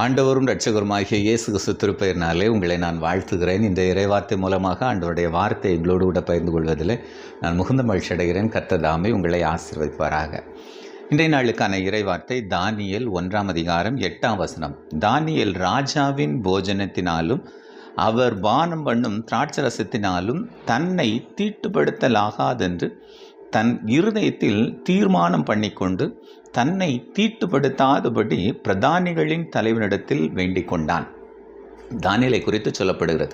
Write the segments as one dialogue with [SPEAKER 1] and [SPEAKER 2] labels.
[SPEAKER 1] ஆண்டவரும் ரட்சகருமாகிய இயேசு கிறிஸ்து திருப்பெயர்னாலே உங்களை நான் வாழ்த்துகிறேன். இந்த இறைவார்த்தை மூலமாக ஆண்டவருடைய வார்த்தை எங்களோடு கூட பகிர்ந்து கொள்வதில் நான் மிகுந்த மகிழ்ச்சி அடைகிறேன். கர்த்ததாமே உங்களை ஆசிர்வதிப்பாராக. இன்றைய நாளுக்கான இறைவார்த்தை தானியல் ஒன்றாம் அதிகாரம் எட்டாம் வசனம். தானியல் ராஜாவின் போஜனத்தினாலும் அவர் பானம் பண்ணும் திராட்சரசத்தினாலும் தன்னை தீட்டுப்படுத்தலாகாதென்று தன் இருதயத்தில் தீர்மானம் பண்ணிக்கொண்டு தன்னை தீட்டுப்படுத்தாதபடி பிரதானிகளின் தலைவனிடத்தில் வேண்டிக் கொண்டான் தானியலை குறித்து சொல்லப்படுகிறது.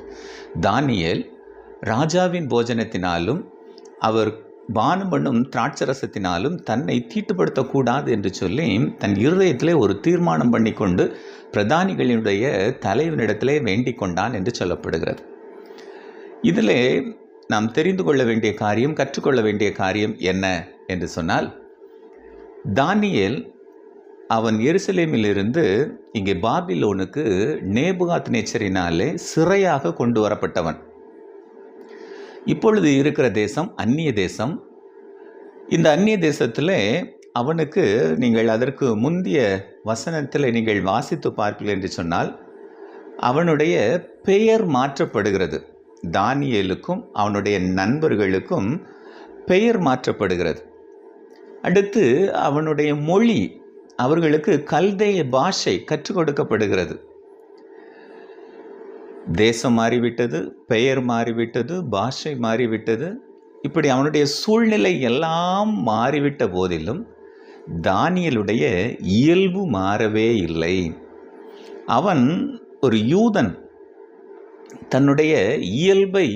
[SPEAKER 1] தானியல் ராஜாவின் போஜனத்தினாலும் அவர் பானம் பண்ணும் திராட்சரசத்தினாலும் தன்னை தீட்டுப்படுத்தக்கூடாது என்று சொல்லி தன் இருதயத்திலே ஒரு தீர்மானம் பண்ணிக்கொண்டு பிரதானிகளினுடைய தலைவனிடத்திலே வேண்டிக் கொண்டான் என்று சொல்லப்படுகிறது. இதில் நாம் தெரிந்து கொள்ள வேண்டிய காரியம் கற்றுக்கொள்ள வேண்டிய காரியம் என்ன? என்று சொன்னால் தானியேல் அவன் எருசலேமிலிருந்து இங்கே பாபிலோனுக்கு நேபுகாத் நேச்சரினாலே சிறையாக கொண்டு வரப்பட்டவன். இப்பொழுது இருக்கிற தேசம் அந்நிய தேசம். இந்த அந்நிய தேசத்தில் அவனுக்கு நீங்கள் அதற்கு முந்திய வசனத்தில் நீங்கள் வாசித்து பார்க்கல என்று சொன்னால் அவனுடைய பெயர் மாற்றப்படுகிறது. தானியேலுக்கும் அவனுடைய நண்பர்களுக்கும் பெயர் மாற்றப்படுகிறது. அடுத்து அவனுடைய மொழி அவர்களுக்கு கல்தைய பாஷை கற்றுக் கொடுக்கப்படுகிறது. தேசம் மாறிவிட்டது பெயர் மாறிவிட்டது பாஷை மாறிவிட்டது. இப்படி அவனுடைய சூழ்நிலை எல்லாம் மாறிவிட்ட போதிலும் தானியலுடைய இயல்பு மாறவே இல்லை. அவன் ஒரு யூதன். தன்னுடைய இயல்பை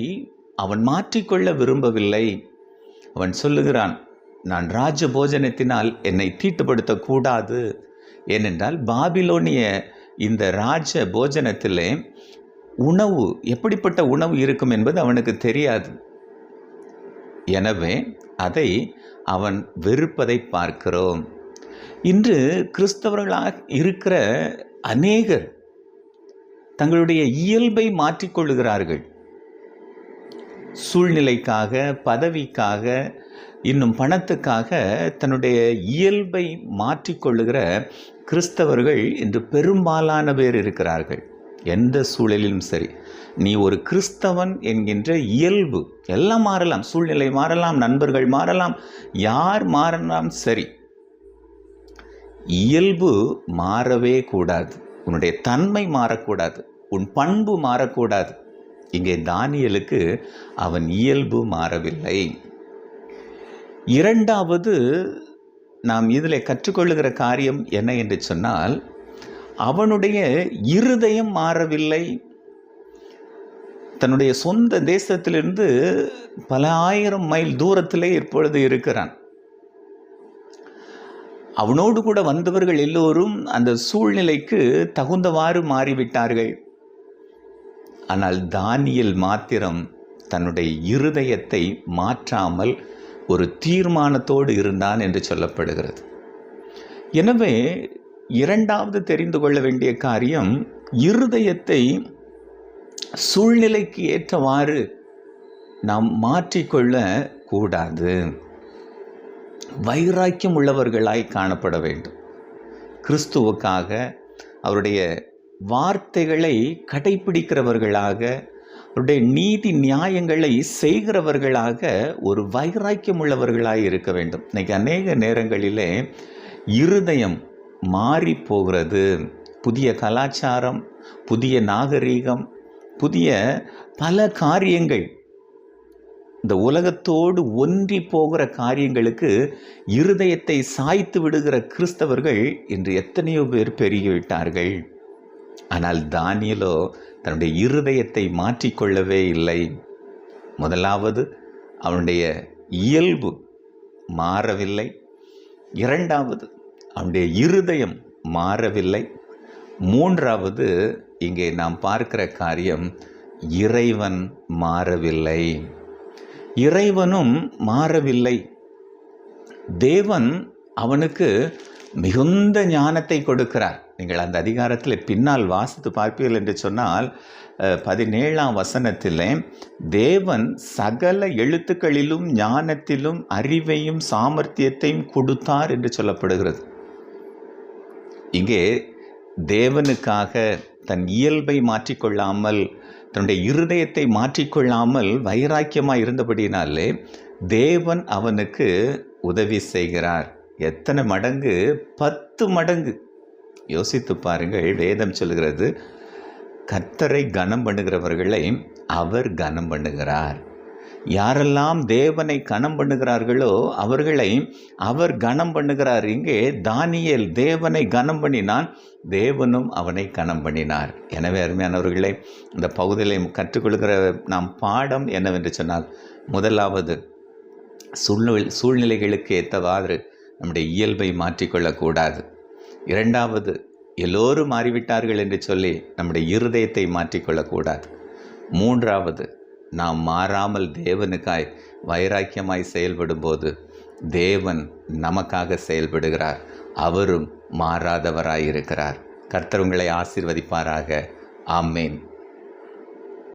[SPEAKER 1] அவன் மாற்றிக்கொள்ள விரும்பவில்லை. அவன் சொல்லுகிறான் நான் ராஜ போஜனத்தினால் என்னை தீட்டுப்படுத்தக்கூடாது. ஏனென்றால் பாபிலோனிய இந்த ராஜ போஜனத்திலே உணவு எப்படிப்பட்ட உணவு இருக்கும் என்பது அவனுக்கு தெரியாது. எனவே அதை அவன் வெறுப்பதை பார்க்கிறோம். இன்று கிறிஸ்தவர்களாக இருக்கிற அநேகர் தங்களுடைய இயல்பை மாற்றிக்கொள்ளுகிறார்கள் சூழ்நிலைக்காக பதவிக்காக இன்னும் பணத்துக்காக தன்னுடைய இயல்பை மாற்றிக்கொள்ளுகிற கிறிஸ்தவர்கள் இன்று பெரும்பாலான பேர் இருக்கிறார்கள். எந்த சூழலிலும் சரி. நீ ஒரு கிறிஸ்தவன் என்கின்ற இயல்பு எல்லாம் மாறலாம் சூழ்நிலை மாறலாம் நண்பர்கள் மாறலாம் யார் மாறலாம் சரி. இயல்பு மாறவே கூடாது. உன்னுடைய தன்மை மாறக்கூடாது. உன் பண்பு மாறக்கூடாது. இங்கே தானியலுக்கு அவன் இயல்பு மாறவில்லை. இரண்டாவது நாம் இதில் கற்றுக்கொள்ளுகிற காரியம் என்ன என்று சொன்னால் அவனுடைய இருதயம் மாறவில்லை. தன்னுடைய சொந்த தேசத்திலிருந்து பல ஆயிரம் மைல் தூரத்திலே இப்பொழுது இருக்கிறான். அவனோடு கூட வந்தவர்கள் எல்லோரும் அந்த சூழ்நிலைக்கு தகுந்தவாறு மாறிவிட்டார்கள். ஆனால் தானியல் மாத்திரம் தன்னுடைய இருதயத்தை மாற்றாமல் ஒரு தீர்மானத்தோடு இருந்தான் என்று சொல்லப்படுகிறது. எனவே இரண்டாவது தெரிந்து கொள்ள வேண்டிய காரியம் இருதயத்தை சூழ்நிலைக்கு ஏற்றவாறு நாம் மாற்றிக்கொள்ள கூடாது. வைராக்கியம் உள்ளவர்களாய் காணப்பட வேண்டும். கிறிஸ்துவுக்காக அவருடைய வார்த்தைகளை கடைபிடிக்கிறவர்களாக அவருடைய நீதி நியாயங்களை செய்கிறவர்களாக ஒரு வைராக்கியம் உள்ளவர்களாக இருக்க வேண்டும். இன்றைக்கி அநேக நேரங்களிலே இருதயம் மாறி போகிறது. புதிய கலாச்சாரம் புதிய நாகரீகம் புதிய பல காரியங்கள். இந்த உலகத்தோடு ஒன்றி போகிற காரியங்களுக்கு இருதயத்தை சாய்த்து விடுகிற கிறிஸ்தவர்கள் இன்று எத்தனையோ பேர் பெருகிவிட்டார்கள். ஆனால் தானியலோ தன்னுடைய இருதயத்தை மாற்றிக்கொள்ளவே இல்லை. முதலாவது அவனுடைய இயல்பு மாறவில்லை. இரண்டாவது அவனுடைய இருதயம் மாறவில்லை. மூன்றாவது இங்கே நாம் பார்க்கிற காரியம் இறைவன் மாறவில்லை. இறைவனும் மாறவில்லை. தேவன் அவனுக்கு மிகுந்த ஞானத்தை கொடுக்கிறார். நீங்கள் அந்த அதிகாரத்தில் பின்னால் வாசித்து பார்ப்பீர்கள் என்று சொன்னால் பதினேழாம் வசனத்தில் தேவன் சகல எழுத்துக்களிலும் ஞானத்திலும் அறிவையும் சாமர்த்தியத்தையும் கொடுத்தார் என்று சொல்லப்படுகிறது. இங்கே தேவனுக்காக தன் இயல்பை மாற்றிக்கொள்ளாமல் தன்னுடைய இருதயத்தை மாற்றிக்கொள்ளாமல் வைராக்கியமாக இருந்தபடினாலே தேவன் அவனுக்கு உதவி செய்கிறார். எத்தனை மடங்கு? பத்து மடங்கு. யோசித்து பாருங்கள் வேதம் சொல்கிறது கர்த்தரை கனம் பண்ணுகிறவர்களை அவர் கனம் பண்ணுகிறார். யாரெல்லாம் தேவனை கனம் பண்ணுகிறார்களோ அவர்களை அவர் கனம் பண்ணுகிறார். இங்கே தானியல் தேவனை கனம் பண்ணினான் தேவனும் அவனை கனம் பண்ணினார். எனவே அருமையானவர்களே இந்த பகுதியில் கற்றுக்கொள்கிற நாம் பாடம் என்னவென்று சொன்னால் முதலாவது சூழ்நிலை சூழ்நிலைகளுக்கு ஏற்றவாறு நம்முடைய இயல்பை மாற்றிக்கொள்ளக்கூடாது. இரண்டாவது எல்லோரும் மாறிவிட்டார்கள் என்று சொல்லி நம்முடைய இருதயத்தை மாற்றிக்கொள்ளக்கூடாது. மூன்றாவது நாம் மாறாமல் தேவனுக்காய் வைராக்கியமாய் செயல்படும்போது தேவன் நமக்காக செயல்படுகிறார். அவரும் மாறாதவராயிருக்கிறார். கர்த்தர் உங்களை ஆசீர்வதிப்பாராக. ஆமேன்.